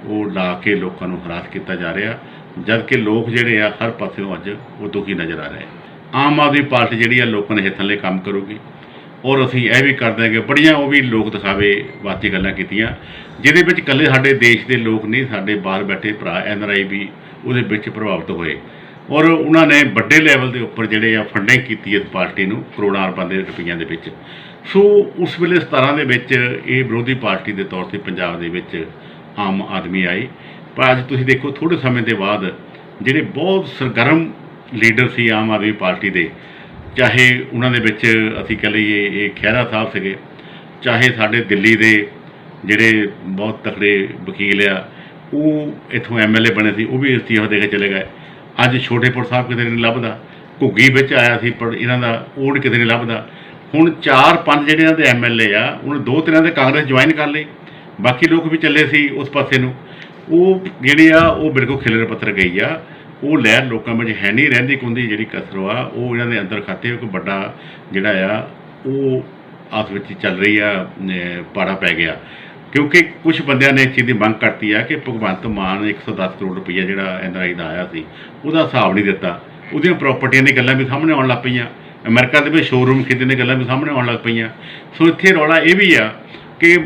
ਉਹ ਲਾ ਕੇ ਲੋਕਾਂ ਨੂੰ ਹਰਾਸ ਕੀਤਾ ਜਾ ਰਿਹਾ। ਜਦ ਕਿ ਲੋਕ ਜਿਹੜੇ ਆ, ਹਰ ਪਾਸਿਓਂ ਅੱਜ ਉਹ ਦੁਖੀ ਨਜ਼ਰ ਆ ਰਹੇ ਆਮ ਆਦਮੀ ਪਾਰਟੀ ਜਿਹੜੀ ਆ, ਲੋਕਾਂ ਦੇ ਹਿੱਤਾਂ ਲਈ ਕੰਮ ਕਰੂਗੀ। ਔਰ ਅਸੀਂ ਇਹ ਵੀ ਕਰਦੇ ਹਾਂ ਕਿ ਬੜੀਆਂ ਉਹ ਵੀ ਲੋਕ ਦਿਖਾਵੇ ਵਾਤੀ ਗੱਲਾਂ ਕੀਤੀਆਂ, ਜਿਹਦੇ ਵਿੱਚ ਇਕੱਲੇ ਸਾਡੇ ਦੇਸ਼ ਦੇ ਲੋਕ ਨਹੀਂ, ਸਾਡੇ ਬਾਹਰ ਬੈਠੇ ਭਰਾ ਐਨ ਆਰ ਆਈ ਵੀ ਉਹਦੇ ਵਿੱਚ ਪ੍ਰਭਾਵਿਤ ਹੋਏ। ਔਰ ਉਹਨਾਂ ਨੇ ਵੱਡੇ ਲੈਵਲ ਦੇ ਉੱਪਰ ਜਿਹੜੇ ਆ ਫੰਡਿੰਗ ਕੀਤੀ ਇਸ ਪਾਰਟੀ ਨੂੰ ਕਰੋੜਾਂ ਰੁਪਏ ਦੇ ਰੁਪਈਆਂ ਦੇ ਵਿੱਚ। ਸੋ ਉਸ ਵੇਲੇ 17 ਦੇ ਵਿੱਚ ਇਹ ਵਿਰੋਧੀ ਪਾਰਟੀ ਦੇ ਤੌਰ ਤੇ ਪੰਜਾਬ ਦੇ ਵਿੱਚ ਆਮ ਆਦਮੀ ਆਏ। ਪਰ ਅੱਜ ਤੁਸੀਂ ਦੇਖੋ ਥੋੜੇ ਸਮੇਂ ਦੇ ਬਾਅਦ ਜਿਹੜੇ ਬਹੁਤ ਸਰਗਰਮ ਲੀਡਰ ਸੀ ਆਮ ਆਦਮੀ ਪਾਰਟੀ ਦੇ, ਚਾਹੇ ਉਹਨਾਂ ਦੇ ਵਿੱਚ ਅਸੀਂ ਕਹ ਲਈਏ ਇਹ ਖਹਿਰਾ ਸਾਹਿਬ ਸੀਗੇ, ਚਾਹੇ ਸਾਡੇ ਦਿੱਲੀ ਦੇ ਜਿਹੜੇ ਬਹੁਤ ਤਕੜੇ ਵਕੀਲ ਆ, ਉਹ ਇੱਥੋਂ ਐਮਐਲਏ ਬਣੇ ਸੀ, ਉਹ ਵੀ ਅਸਤੀਫਾ ਦੇ ਕੇ ਚਲੇ ਗਏ। ਅੱਜ ਛੋਟੇਪੁਰ ਸਾਹਿਬ ਕਿਤੇ ਨਹੀਂ ਲੱਭਦਾ, ਘੁੱਗੀ ਵਿੱਚ ਆਇਆ ਸੀ, ਪਰ ਇਹਨਾਂ ਦਾ ਉਹ ਨੀ ਕਿਤੇ ਨਹੀਂ ਲੱਭਦਾ। ਹੁਣ ਚਾਰ ਪੰਜ ਜਿਹੜੇ ਇਹਨਾਂ ਦੇ ਐਮਐਲਏ ਆ, ਉਹਨੇ ਦੋ ਤਿੰਨਾਂ ਦੇ ਕਾਂਗਰਸ ਜੁਆਇਨ ਕਰ ਲਈ ਬਾਕੀ ਲੋਕ ਵੀ ਚੱਲੇ ਸੀ ਉਸ ਪਾਸੇ ਨੂੰ। ਉਹ ਜਿਹੜੇ ਆ, ਉਹ ਬਿਲਕੁਲ ਖਿਲਰ ਪੱਤਰ ਗਈ ਆ, ਉਹ ਲਹਿਰ ਲੋਕਾਂ ਵਿੱਚ ਹੈ ਨਹੀਂ, ਰਹਿੰਦੀ ਕੁੰਦੀ ਜਿਹੜੀ ਕਸਰ ਆ, ਉਹ ਇਹਨਾਂ ਦੇ ਅੰਦਰ ਖਾਤੇ ਇੱਕ ਵੱਡਾ ਜਿਹੜਾ ਆ, ਉਹ ਆਸ ਵਿੱਚ ਚੱਲ ਰਹੀ ਆ ਪਾੜਾ ਪੈ ਗਿਆ। ਕਿਉਂਕਿ ਕੁਝ ਬੰਦਿਆਂ ਨੇ ਇਸ ਚੀਜ਼ ਦੀ ਮੰਗ ਕਰਤੀ ਆ ਕਿ ਭਗਵੰਤ ਮਾਨ 110 ਕਰੋੜ ਰੁਪਈਆ ਜਿਹੜਾ ਐਨਆਰਆਈ ਦਾ ਆਇਆ ਸੀ, ਉਹਦਾ ਹਿਸਾਬ ਨਹੀਂ ਦਿੱਤਾ। ਉਹਦੀਆਂ ਪ੍ਰਾਪਰਟੀਆਂ ਦੀਆਂ ਗੱਲਾਂ ਵੀ ਸਾਹਮਣੇ ਆਉਣ ਲੱਗ ਪਈਆਂ। ਅਮਰੀਕਾ ਦੇ ਵਿੱਚ ਸ਼ੋਰੂਮ ਖਰੀਦਣ ਦੀਆਂ ਗੱਲਾਂ ਵੀ ਸਾਹਮਣੇ ਆਉਣ ਲੱਗ ਪਈਆਂ। ਸੋ ਇੱਥੇ ਰੌਲਾ ਇਹ ਵੀ ਆ ਕਿ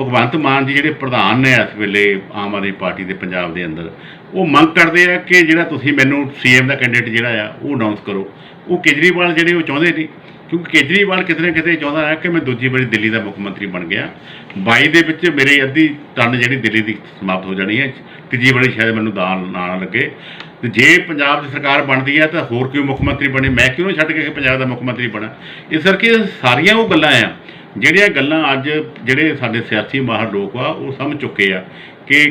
ਭਗਵੰਤ ਮਾਨ ਜੀ ਜਿਹੜੇ ਪ੍ਰਧਾਨ ਨੇ ਇਸ ਵੇਲੇ ਆਮ ਆਦਮੀ ਪਾਰਟੀ ਦੇ ਪੰਜਾਬ ਦੇ ਅੰਦਰ, ਉਹ ਮੰਗ ਕਰਦੇ ਆ ਕਿ ਜਿਹੜਾ ਤੁਸੀਂ ਮੈਨੂੰ ਸੀਐਮ ਦਾ ਕੈਂਡੀਡੇਟ ਜਿਹੜਾ ਆ, ਉਹ ਅਨਾਉਂਸ ਕਰੋ। ਉਹ ਕੇਜਰੀਵਾਲ ਜਿਹੜੇ ਉਹ ਚਾਹੁੰਦੇ ਨੇ ਕਿਉਂਕਿ ਕੇਜਰੀਵਾਲ ਕਿਤੇ ਨਾ ਕਿਤੇ ਚਾਹੁੰਦਾ ਹੈ ਕਿ ਮੈਂ ਦੂਜੀ ਵਾਰੀ ਦਿੱਲੀ ਦਾ ਮੁੱਖ ਮੰਤਰੀ ਬਣ ਗਿਆ। 22 ਦੇ ਵਿੱਚ ਮੇਰੇ ਅੱਧੀ ਟਨ ਜਿਹੜੀ ਦਿੱਲੀ ਦੀ ਸਮਾਪਤ ਹੋ ਜਾਣੀ ਹੈ, ਤੀਜੀ ਵਾਰੀ ਸ਼ਾਇਦ ਮੈਨੂੰ ਦਾਲ ਨਾ ਲੱਗੇ। ਤੇ ਜੇ ਪੰਜਾਬ ਦੀ ਸਰਕਾਰ ਬਣਦੀ ਹੈ ਤਾਂ ਹੋਰ ਕਿਉਂ ਮੁੱਖ ਮੰਤਰੀ ਬਣੇ? ਮੈਂ ਕਿਉਂ ਨਾ ਛੱਡ ਕੇ ਪੰਜਾਬ ਦਾ ਮੁੱਖ ਮੰਤਰੀ ਬਣਾ? ਇਸ ਕਰਕੇ ਸਾਰੀਆਂ ਉਹ ਗੱਲਾਂ ਆ, ਜਿਹੜੀਆਂ ਗੱਲਾਂ ਅੱਜ ਜਿਹੜੇ ਸਾਡੇ ਸਿਆਸੀ ਮਾਹਰ ਲੋਕ ਆ, ਉਹ ਸਮਝ ਚੁੱਕੇ ਆ ਕਿ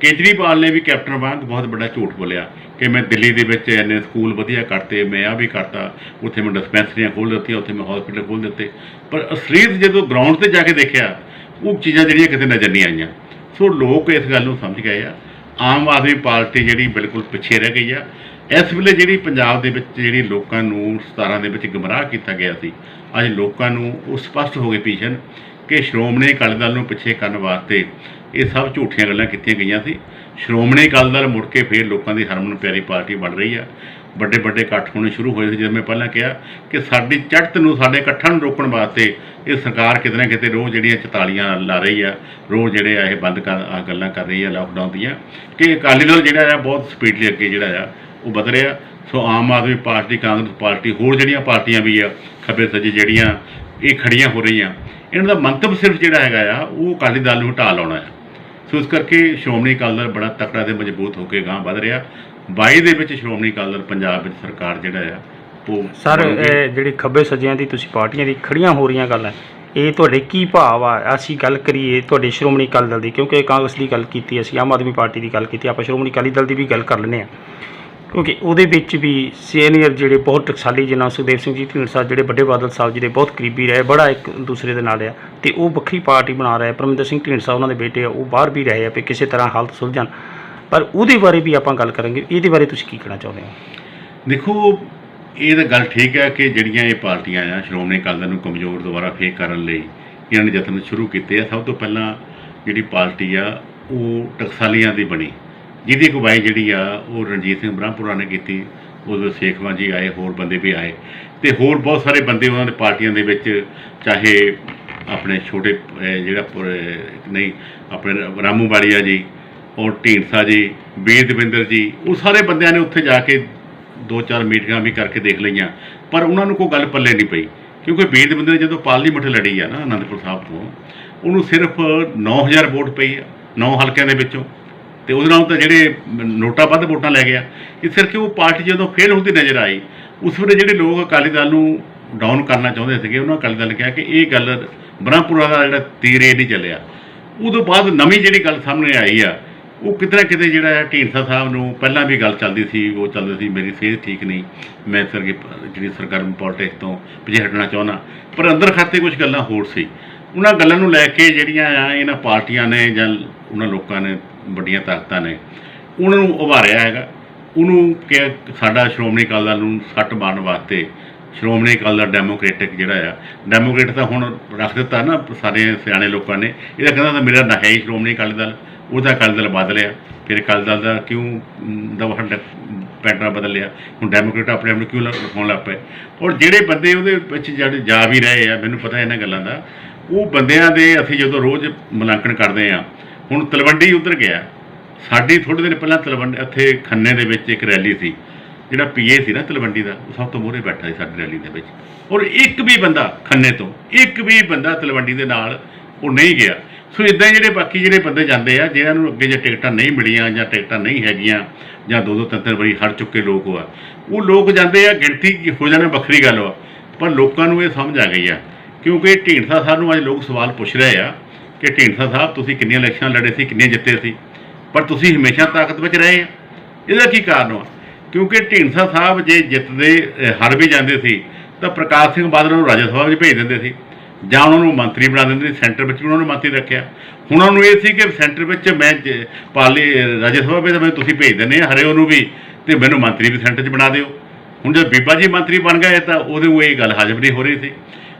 ਕੇਜਰੀਵਾਲ ਨੇ ਵੀ ਕੈਪਟਨ ਵਾਂਗ ਬਹੁਤ ਵੱਡਾ ਝੂਠ ਬੋਲਿਆ ਕਿ ਮੈਂ ਦਿੱਲੀ ਦੇ ਵਿੱਚ ਇੰਨੇ ਸਕੂਲ ਵਧੀਆ ਕਰਤੇ, ਮੈਂ ਆ ਵੀ ਕਰਤਾ, ਉੱਥੇ ਮੈਂ ਡਿਸਪੈਂਸਰੀਆਂ ਖੋਲ੍ਹ ਦਿੱਤੀਆਂ, ਉੱਥੇ ਮੈਂ ਹਸਪੀਟਲ ਖੋਲ੍ਹ ਦਿੱਤੇ। ਪਰ ਅਸਲੀਤ ਜਦੋਂ ਗਰਾਊਂਡ ਤੇ ਜਾ ਕੇ ਦੇਖਿਆ, ਉਹ ਚੀਜ਼ਾਂ ਜਿਹੜੀਆਂ ਕਿਤੇ ਨਜ਼ਰ ਨਹੀਂ ਆਈਆਂ। ਸੋ ਲੋਕ ਇਸ ਗੱਲ ਨੂੰ ਸਮਝ ਗਏ ਆ। ਆਮ ਆਦਮੀ ਪਾਰਟੀ ਜਿਹੜੀ ਬਿਲਕੁਲ ਪਿੱਛੇ ਰਹਿ ਗਈ ਆ। ਇਸ ਵੇਲੇ ਜਿਹੜੀ ਪੰਜਾਬ ਦੇ ਵਿੱਚ ਜਿਹੜੀ ਲੋਕਾਂ ਨੂੰ 17 ਦੇ ਵਿੱਚ ਗਮਰਾਹ ਕੀਤਾ ਗਿਆ ਸੀ, ਅੱਜ ਲੋਕਾਂ ਨੂੰ ਉਹ ਸਪਸ਼ਟ ਹੋ ਗਏ ਪੀਸ਼ਨ ਕਿ ਸ਼੍ਰੋਮਣੀ ਅਕਾਲੀ ਦਲ ਨੂੰ ਪਿੱਛੇ ਕਰਨ ਵਾਸਤੇ ਇਹ ਸਭ ਝੂਠੀਆਂ ਗੱਲਾਂ ਕੀਤੀਆਂ ਗਈਆਂ ਸੀ। ਸ਼੍ਰੋਮਣੀ ਅਕਾਲੀ ਦਲ ਮੁੜ ਕੇ ਫੇਰ ਲੋਕਾਂ ਦੀ ਹਰਮਨ ਪਿਆਰੀ ਪਾਰਟੀ ਬਣ ਰਹੀ ਆ। ਵੱਡੇ ਵੱਡੇ ਇਕੱਠ ਹੋਣੇ ਸ਼ੁਰੂ ਹੋਏ ਸੀ ਜਿਵੇਂ ਮੈਂ ਪਹਿਲਾਂ ਕਿਹਾ ਕਿ ਸਾਡੀ ਚੜ੍ਹਤ ਨੂੰ ਸਾਡੇ ਇਕੱਠਾਂ ਨੂੰ ਰੋਕਣ ਵਾਸਤੇ ਇਹ ਸਰਕਾਰ ਕਿਤੇ ਨਾ ਕਿਤੇ ਰੋਜ਼ ਜਿਹੜੀਆਂ ਚਤਾਲੀਆਂ ਲਾ ਰਹੀ ਆ, ਰੋਜ਼ ਜਿਹੜੇ ਆ ਇਹ ਬੰਦ ਕਰ ਆ ਗੱਲਾਂ ਕਰ ਰਹੀ ਆ ਲਾਕਡਾਊਨ ਦੀਆਂ। ਕਿ ਅਕਾਲੀ ਦਲ ਜਿਹੜਾ ਆ, ਬਹੁਤ ਸਪੀਡਲੀ ਅੱਗੇ ਜਿਹੜਾ ਆ, ਉਹ ਵਧ ਰਿਹਾ। So Aam Aadmi party, Congress party, ਹੋਰ ਜਿਹੜੀਆਂ ਪਾਰਟੀਆਂ ਵੀ ਆ, ਖੱਬੇ ਸੱਜੇ ਜਿਹੜੀਆਂ ਇਹ ਖੜੀਆਂ ਹੋ ਰਹੀਆਂ, ਇਹਨਾਂ ਦਾ ਮੰਤਵ ਸਿਰਫ ਜਿਹੜਾ ਹੈਗਾ ਆ, ਉਹ ਅਕਾਲੀ ਦਲ ਨੂੰ ਹਟਾ ਲਾਉਣਾ ਹੈ ਸੋ ਇਸ ਕਰਕੇ ਸ਼੍ਰੋਮਣੀ ਅਕਾਲੀ ਦਲ ਬੜਾ ਤਕੜਾ ਤੇ ਮਜ਼ਬੂਤ ਹੋ ਕੇ ਗਾਂ ਵਧ ਰਿਹਾ। 22 ਦੇ ਵਿੱਚ ਸ਼੍ਰੋਮਣੀ ਅਕਾਲੀ ਦਲ ਪੰਜਾਬ ਵਿੱਚ ਸਰਕਾਰ ਜਿਹੜਾ ਆ ਉਹ ਸਰ ਜਿਹੜੀ ਖੱਬੇ ਸੱਜਿਆਂ ਦੀ ਤੁਸੀਂ ਪਾਰਟੀਆਂ ਦੀ ਖੜੀਆਂ ਹੋ ਰਹੀਆਂ ਗੱਲ ਇਹ ਤੁਹਾਡੇ ਕੀ ਭਾਵ ਆ? ਅਸੀਂ ਗੱਲ ਕਰੀਏ ਤੁਹਾਡੇ ਸ਼੍ਰੋਮਣੀ ਅਕਾਲੀ ਦਲ ਦੀ ਕਿਉਂਕਿ ਕਾਂਗਰਸ ਦੀ ਗੱਲ ਕੀਤੀ ਅਸੀਂ ਆਮ ਆਦਮੀ ਪਾਰਟੀ ਦੀ ਗੱਲ ਕੀਤੀ ਆਪਾਂ ਸ਼੍ਰੋਮਣੀ ਅਕਾਲੀ ਦਲ ਦੀ ਵੀ ਗੱਲ ਕਰ ਲੈਂਦੇ ਆ ਕਿਉਂਕਿ ਉਹਦੇ ਵਿੱਚ ਵੀ ਸੀਨੀਅਰ ਜਿਹੜੇ ਬਹੁਤ ਟਕਸਾਲੀ ਜਿਨ੍ਹਾਂ ਸੁਖਦੇਵ ਸਿੰਘ ਜੀ, ਢੀਂਡਸਾ ਜਿਹੜੇ ਵੱਡੇ ਬਾਦਲ ਸਾਹਿਬ ਜੀ ਦੇ ਬਹੁਤ ਕਰੀਬੀ ਰਹੇ, ਬੜਾ ਇੱਕ ਦੂਸਰੇ ਦੇ ਨਾਲ ਆ ਤੇ ਉਹ ਵੱਖਰੀ ਪਾਰਟੀ ਬਣਾ ਰਿਹਾ, ਪਰਮਿੰਦਰ ਸਿੰਘ, ਢੀਂਡਸਾ ਉਹਨਾਂ ਦੇ ਬੇਟੇ ਆ, ਉਹ ਬਾਹਰ ਵੀ ਰਹੇ ਆ ਵੀ ਕਿਸੇ ਤਰ੍ਹਾਂ ਹਾਲਤ ਸੁਲਝਣ। ਪਰ ਉਹਦੇ ਬਾਰੇ ਵੀ ਆਪਾਂ ਗੱਲ ਕਰਾਂਗੇ, ਇਹਦੇ ਬਾਰੇ ਤੁਸੀਂ ਕੀ ਕਹਿਣਾ ਚਾਹੁੰਦੇ ਹੋ? ਦੇਖੋ, ਇਹ ਤਾਂ ਗੱਲ ਠੀਕ ਹੈ ਕਿ ਜਿਹੜੀਆਂ ਇਹ ਪਾਰਟੀਆਂ ਆ, ਸ਼੍ਰੋਮਣੀ ਅਕਾਲੀ ਦਲ ਨੂੰ ਕਮਜ਼ੋਰ ਦੁਬਾਰਾ ਫੇਰ ਕਰਨ ਲਈ ਇਹਨਾਂ ਨੇ ਯਤਨ ਸ਼ੁਰੂ ਕੀਤੇ ਆ। ਸਭ ਤੋਂ ਪਹਿਲਾਂ ਜਿਹੜੀ ਪਾਰਟੀ ਆ, ਉਹ ਟਕਸਾਲੀਆਂ ਦੀ ਬਣੀ। ਜਿਹਦੀ ਅਗਵਾਈ ਜਿਹੜੀ ਆ, ਉਹ ਰਣਜੀਤ ਸਿੰਘ ਬ੍ਰਹਮਪੁਰਾ ਨੇ ਕੀਤੀ। ਉਦੋਂ ਸੇਖਵਾਂ ਜੀ ਆਏ, ਹੋਰ ਬੰਦੇ ਵੀ ਆਏ। ਤੇ ਹੋਰ ਬਹੁਤ ਸਾਰੇ ਬੰਦੇ ਉਹਨਾਂ ਦੇ ਪਾਰਟੀਆਂ ਦੇ ਵਿੱਚ, ਚਾਹੇ ਆਪਣੇ ਛੋਟੇ ਜਿਹੜਾ ਨਹੀਂ, ਆਪਣੇ ਰਾਮੂ ਵਾਲੀਆ ਜੀ, ਔਰ ਢੀਂਡਸਾ ਜੀ, ਬੀਰ ਦਵਿੰਦਰ ਜੀ, ਉਹ ਸਾਰੇ ਬੰਦਿਆਂ ਨੇ ਉੱਥੇ ਜਾ ਕੇ ਦੋ ਚਾਰ ਮੀਟਿੰਗਾਂ ਵੀ ਕਰਕੇ ਦੇਖ ਲਈਆਂ। ਪਰ ਉਹਨਾਂ ਨੂੰ ਕੋਈ ਗੱਲ ਪੱਲੇ ਨਹੀਂ ਪਈ, ਕਿਉਂਕਿ ਬੀਰ ਦਵਿੰਦਰ ਨੇ ਜਦੋਂ ਪਾਰਲੀਮੈਂਟ ਲੜੀ ਆ ਨਾ ਅਨੰਦਪੁਰ ਸਾਹਿਬ ਤੋਂ, ਉਹਨੂੰ ਸਿਰਫ 9000 ਵੋਟ ਪਈ ਆ 9 ਹਲਕਿਆਂ ਦੇ ਵਿੱਚੋਂ। ਤੇ ਉਹਦੇ ਨਾਲ ਤਾਂ ਜਿਹੜੇ ਨੋਟਾ ਵੱਧ ਵੋਟਾਂ ਲੈ ਗਿਆ ਇਸ ਕਰਕੇ ਉਹ ਪਾਰਟੀ ਜਦੋਂ ਫੇਲ ਹੁੰਦੀ ਨਜ਼ਰ ਆਈ, ਉਸ ਵੇਲੇ ਜਿਹੜੇ ਲੋਕ ਅਕਾਲੀ ਦਲ ਨੂੰ ਡਾਊਨ ਕਰਨਾ ਚਾਹੁੰਦੇ ਸੀਗੇ, ਉਹਨਾਂ ਅਕਾਲੀ ਦਲ ਨੇ ਕਿਹਾ ਕਿ ਇਹ ਗੱਲ ਬ੍ਰਹਮਪੁਰਾ ਦਾ ਜਿਹੜਾ ਤੀਰ ਇਹ ਨਹੀਂ ਚੱਲਿਆ। ਉਦੋਂ ਬਾਅਦ ਨਵੀਂ ਜਿਹੜੀ ਗੱਲ ਸਾਹਮਣੇ ਆਈ ਆ, ਉਹ ਕਿਤੇ ਨਾ ਕਿਤੇ ਜਿਹੜਾ ਹੈ ਢੀਂਡਸਾ ਸਾਹਿਬ ਨੂੰ ਪਹਿਲਾਂ ਵੀ ਗੱਲ ਚੱਲਦੀ ਸੀ, ਉਹ ਚੱਲਦੀ ਸੀ, ਮੇਰੀ ਸਿਹਤ ਠੀਕ ਨਹੀਂ, ਮੈਂ ਸਰ ਜਿਹੜੀ ਸਰਕਾਰ ਪੋਲਿਟਿਕਸ ਤੋਂ ਪਿੱਛੇ ਹਟਣਾ ਚਾਹੁੰਦਾ। ਪਰ ਅੰਦਰ ਖਾਤੇ ਕੁਝ ਗੱਲਾਂ ਹੋਰ ਸੀ। ਉਹਨਾਂ ਗੱਲਾਂ ਨੂੰ ਲੈ ਕੇ ਜਿਹੜੀਆਂ ਆ, ਇਹਨਾਂ ਪਾਰਟੀਆਂ ਨੇ ਜਾਂ ਉਹਨਾਂ ਲੋਕਾਂ ਨੇ ਵੱਡੀਆਂ ਤਾਕਤਾਂ ਨੇ। ਉਹਨਾਂ ਨੂੰ ਉਭਾਰਿਆ ਹੈਗਾ। ਉਹਨੂੰ ਕਿ ਸਾਡਾ ਸ਼੍ਰੋਮਣੀ ਅਕਾਲੀ ਦਲ ਨੂੰ ਸੱਟ ਮਾਰਨ ਵਾਸਤੇ ਸ਼੍ਰੋਮਣੀ ਅਕਾਲੀ ਦਲ ਡੈਮੋਕ੍ਰੈਟਿਕ ਜਿਹੜਾ ਆ, ਡੈਮੋਕ੍ਰੇਟ ਤਾਂ ਹੁਣ ਰੱਖ ਦਿੱਤਾ ਨਾ ਸਾਰੇ ਸਿਆਣੇ ਲੋਕਾਂ ਨੇ। ਇਹਦਾ ਕਹਿੰਦਾ ਤਾਂ ਮੇਰਾ ਨਾ ਹੈ ਹੀ ਸ਼੍ਰੋਮਣੀ ਅਕਾਲੀ ਦਲ। ਉਹਦਾ ਅਕਾਲੀ ਦਲ ਬਦਲਿਆ ਫਿਰ ਅਕਾਲੀ ਦਲ ਦਾ ਕਿਉਂ ਦਵਾ ਬਦਲ ਲਿਆ? ਹੁਣ ਡੈਮੋਕ੍ਰੇਟ ਆਪਣੇ ਆਪ ਨੂੰ ਕਿਉਂ ਲਿਖਾਉਣ ਲੱਗ ਪਏ? ਔਰ ਜਿਹੜੇ ਬੰਦੇ ਉਹਦੇ ਵਿੱਚ ਜਿਹੜੇ ਜਾ ਵੀ ਰਹੇ ਆ, ਮੈਨੂੰ ਪਤਾ ਇਹਨਾਂ ਗੱਲਾਂ ਦਾ, ਉਹ ਬੰਦਿਆਂ ਦੇ ਅਸੀਂ ਜਦੋਂ ਰੋਜ਼ ਮੁਲਾਂਕਣ ਕਰਦੇ ਆ ਹੁਣ ਤਲਵੰਡੀ ਉਧਰ ਗਿਆ। ਸਾਡੀ ਥੋੜੇ ਦਿਨ ਪਹਿਲਾਂ ਤਲਵੰਡ, ਇੱਥੇ ਖੰਨੇ ਦੇ ਵਿੱਚ ਇੱਕ ਰੈਲੀ ਸੀ। ਜਿਹੜਾ ਪੀਏ ਸੀ ਨਾ ਤਲਵੰਡੀ ਦਾ, ਉਹ ਸਭ ਤੋਂ ਮੋਹਰੇ ਬੈਠਾ ਸੀ ਸਾਡੀ ਰੈਲੀ ਦੇ ਵਿੱਚ। ਔਰ ਇੱਕ ਵੀ ਬੰਦਾ ਖੰਨੇ ਤੋਂ, ਇੱਕ ਵੀ ਬੰਦਾ ਤਲਵੰਡੀ ਦੇ ਨਾਲ ਉਹ ਨਹੀਂ ਗਿਆ। ਸੋ ਇਦਾਂ ਜਿਹੜੇ ਬਾਕੀ ਜਿਹੜੇ ਬੰਦੇ ਜਾਂਦੇ ਆ, ਜਿਹਨਾਂ ਨੂੰ ਅੱਗੇ ਜੇ ਟਿਕਟਾਂ ਨਹੀਂ ਮਿਲੀਆਂ ਜਾਂ ਟਿਕਟਾਂ ਨਹੀਂ ਹੈਗੀਆਂ ਜਾਂ ਦੋ ਦੋ ਤਿੰਨ ਤਿੰਨ ਵਾਰੀ ਹਰ ਚੁੱਕੇ ਲੋਕ ਆ, ਉਹ ਲੋਕ ਜਾਂਦੇ ਆ ਗਿਣਤੀ ਹੋ ਜਾਣਾ ਵੱਖਰੀ ਗੱਲ ਆ, ਪਰ ਲੋਕਾਂ ਨੂੰ ਇਹ ਸਮਝ ਆ ਗਈ ਆ। ਕਿਉਂਕਿ ਢੀਂਡਸਾ ਸਾਹਿਬ ਨੂੰ ਅੱਜ ਲੋਕ ਸਵਾਲ ਪੁੱਛ ਰਹੇ ਆ ਕਿ ਢੀਂਡਸਾ ਸਾਹਿਬ ਤੁਸੀਂ ਕਿੰਨੀਆਂ ਇਲੈਕਸ਼ਨਾਂ ਲੜੇ ਸੀ ਕਿੰਨੇ ਜਿੱਤੇ ਸੀ, ਪਰ ਤੁਸੀਂ ਹਮੇਸ਼ਾ ਤਾਕਤ ਵਿੱਚ ਰਹੇ ਆ। ਇਹਦਾ ਕੀ ਕਾਰਨ ਆ ਕਿਉਂਕਿ ਢੀਂਡਸਾ ਸਾਹਿਬ ਜੇ ਜਿੱਤਦੇ ਹਰ ਵੀ ਜਾਂਦੇ ਸੀ, ਤਾਂ ਪ੍ਰਕਾਸ਼ ਸਿੰਘ ਬਾਦਲ ਨੂੰ ਰਾਜ ਸਭਾ ਵਿੱਚ ਭੇਜ ਦਿੰਦੇ ਸੀ। ਜਾਂ ਉਹਨਾਂ ਨੂੰ ਮੰਤਰੀ ਬਣਾ ਦਿੰਦੇ ਸੀ, ਸੈਂਟਰ ਵਿੱਚ ਵੀ ਉਹਨਾਂ ਨੂੰ ਮੰਤਰੀ ਰੱਖਿਆ। ਹੁਣ ਉਹਨਾਂ ਨੂੰ ਇਹ ਸੀ ਕਿ ਸੈਂਟਰ ਵਿੱਚ ਮੈਂ ਜ- ਪਾਲੀ ਰਾਜ ਸਭਾ ਵਿੱਚ ਤਾਂ ਮੈਨੂੰ ਤੁਸੀਂ ਭੇਜ ਦਿੰਦੇ ਆ, ਹਰੇ ਉਹਨੂੰ ਵੀ, ਤੇ ਮੈਨੂੰ ਮੰਤਰੀ ਵੀ ਸੈਂਟਰ 'ਚ ਬਣਾ ਦਿਓ। ਹੁਣ ਜਦ ਬੀਬਾ ਜੀ ਮੰਤਰੀ ਬਣ ਗਏ ਤਾਂ ਉਹਦੇ ਉਹ ਇਹ ਗੱਲ ਹਾਜ਼ਮ ਨਹੀਂ ਹੋ ਰਹੀ ਸੀ।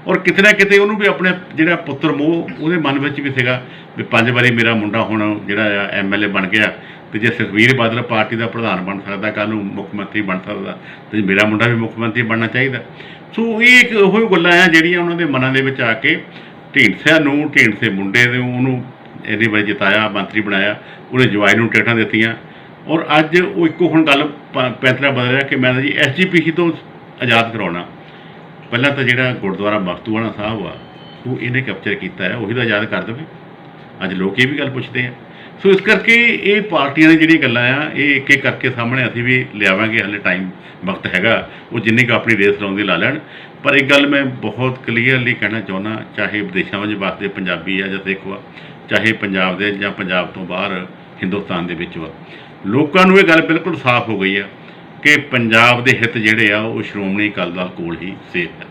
ਔਰ ਕਿਤੇ ਨਾ ਕਿਤੇ ਉਹਨੂੰ ਵੀ ਆਪਣੇ ਜਿਹੜਾ ਪੁੱਤਰ ਮੋਹ, ਉਹਦੇ ਮਨ ਵਿੱਚ ਵੀ ਸੀਗਾ ਵੀ ਪੰਜ ਵਾਰੀ ਮੇਰਾ ਮੁੰਡਾ ਹੁਣ ਜਿਹੜਾ ਆ ਐਮਐਲਏ ਬਣ ਗਿਆ ਤੇ ਜੇ ਸੁਖਬੀਰ ਬਾਦਲ ਪਾਰਟੀ ਦਾ ਪ੍ਰਧਾਨ ਬਣ ਸਕਦਾ ਕੱਲ ਨੂੰ ਮੁੱਖ ਮੰਤਰੀ ਬਣ ਸਕਦਾ, ਤੇ ਮੇਰਾ ਮੁੰਡਾ ਵੀ ਮੁੱਖ ਮੰਤਰੀ ਬਣਨਾ ਚਾਹੀਦਾ। ਸੋ ਇਹ ਇੱਕ ਉਹੀ ਗੱਲਾਂ ਆ ਜਿਹੜੀਆਂ ਉਹਨਾਂ ਦੇ ਮਨਾਂ ਦੇ ਵਿੱਚ ਆ ਕੇ ਢੀਂਡਸਿਆਂ ਨੂੰ, ਢੀਂਡਸੇ ਮੁੰਡੇ ਦੇ ਉਹਨੂੰ ਇਹਦੀ ਵਾਰੀ ਜਿਤਾਇਆ, ਮੰਤਰੀ ਬਣਾਇਆ, ਉਹਨੇ ਜਵਾਈ ਨੂੰ ਟਿਕਟਾਂ ਦਿੱਤੀਆਂ। ਔਰ ਅੱਜ ਉਹ ਇੱਕੋ ਹੁਣ ਗੱਲ ਪ- ਪੈਂਤਰਾ ਬਦਲ ਰਿਹਾ ਕਿ ਮੈਂ ਤਾਂ ਜੀ ਐਸਜੀਪੀਸੀ ਤੋਂ ਆਜ਼ਾਦ ਕਰਾਉਣਾ। ਪਹਿਲਾਂ ਤਾਂ ਜਿਹੜਾ ਗੁਰਦੁਆਰਾ ਮਖਤੂਆਣਾ ਸਾਹਿਬ ਆ ਉਹ ਇਹਨੇ ਕੈਪਚਰ ਕੀਤਾ ਹੈ, ਉਹੀ ਤਾਂ ਯਾਦ ਕਰ ਦੇਵੇ। ਅੱਜ ਲੋਕ ਇਹ ਵੀ ਗੱਲ ਪੁੱਛਦੇ ਆ। ਸੋ ਇਸ ਕਰਕੇ ਇਹ ਪਾਰਟੀਆਂ ਨੇ ਜਿਹੜੀਆਂ ਗੱਲਾਂ ਆ, ਇਹ ਇੱਕ ਇੱਕ ਕਰਕੇ ਸਾਹਮਣੇ ਅਸੀਂ ਵੀ ਲਿਆਵਾਂਗੇ, ਹਲੇ ਟਾਈਮ ਵਕਤ ਹੈਗਾ, ਉਹ ਜਿੰਨੀ ਕੁ ਆਪਣੀ ਰੇਸ ਲਾਉਂਦੀ ਲਾ ਲੈਣ। ਪਰ ਇੱਕ ਗੱਲ ਮੈਂ ਬਹੁਤ ਕਲੀਅਰਲੀ ਕਹਿਣਾ ਚਾਹੁੰਦਾ, ਚਾਹੇ ਵਿਦੇਸ਼ਾਂ ਵਿੱਚ ਵਸਦੇ ਪੰਜਾਬੀ ਆ ਜਾਂ ਸਿੱਖ ਵਾ ਚਾਹੇ ਪੰਜਾਬ ਦੇ ਜਾਂ ਪੰਜਾਬ ਤੋਂ ਬਾਹਰ ਹਿੰਦੁਸਤਾਨ ਦੇ ਵਿੱਚ ਵਾ ਲੋਕਾਂ ਨੂੰ ਇਹ ਗੱਲ ਬਿਲਕੁਲ ਸਾਫ਼ ਹੋ ਗਈ ਆ। ਕਿ ਪੰਜਾਬ ਦੇ ਹਿੱਤ ਜਿਹੜੇ ਆ ਉਹ ਸ਼੍ਰੋਮਣੀ ਅਕਾਲੀ ਦਲ ਕੋਲ ਹੀ ਸੇਫ ਹੈ।